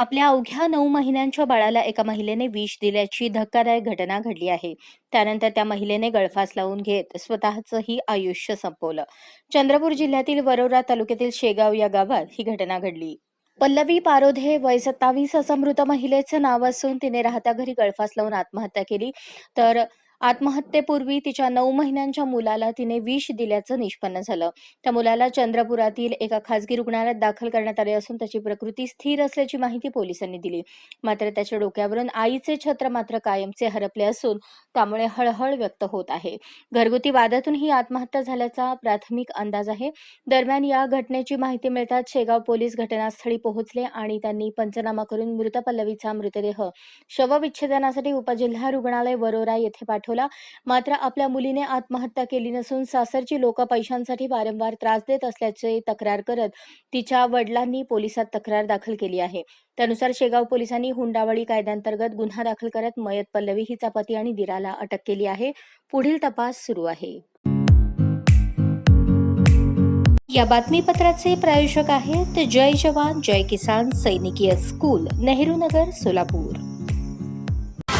आपल्या अवघ्या नऊ महिन्यांच्या बाळाला एका महिलेने विष दिल्याची धक्कादायक घटना घडली आहे. त्यानंतर त्या महिलेने गळफास लावून घेत स्वतःचंही आयुष्य संपवलं. चंद्रपूर जिल्ह्यातील वरोरा तालुक्यातील शेगाव या गावात ही घटना घडली. पल्लवी पारोधे वय सत्तावीस असं मृत महिलेचं नाव असून तिने राहत्या घरी गळफास लावून आत्महत्या केली. तर आत्महत्येपूर्वी तिच्या नऊ महिन्यांच्या मुलाला तिने विष दिल्याचं निष्पन्न झालं. त्या मुलाला चंद्रपुरातील एका खासगी रुग्णालयात दाखल करण्यात आले असून त्याची प्रकृती स्थिर असल्याची माहिती पोलिसांनी दिली. मात्र त्याच्या डोक्यावरून आईचे छत्र मात्र कायमचे हरपले असून त्यामुळे हळहळ व्यक्त होत आहे. घरगुती वादातून ही आत्महत्या झाल्याचा प्राथमिक अंदाज आहे. दरम्यान या घटनेची माहिती मिळताच शेगाव पोलीस घटनास्थळी पोहोचले आणि त्यांनी पंचनामा करून मृत पल्लवीचा मृतदेह शवविच्छेदनासाठी उपजिल्हा रुग्णालय वरोरा येथे पाठवला. मात्र आपल्या मुलीने आत्महत्या केली नसून सासरची लोक पैशांसाठी वारंवार त्रास देत असल्याचे तक्रार करत तिच्या वडिलांनी पोलिसात तक्रार दाखल केली आहे. त्यानुसार शेगाव पोलिसांनी हुंडावळी कायद्यांतर्गत गुन्हा दाखल करत मयत पल्लवी हिचा पती आणि दिराला अटक केली आहे. पुढील तपास सुरू आहे. या बातमीपत्राचे प्रायोजक आहेत जय जवान जय किसान सैनिकीय स्कूल नेहरू नगर सोलापूर.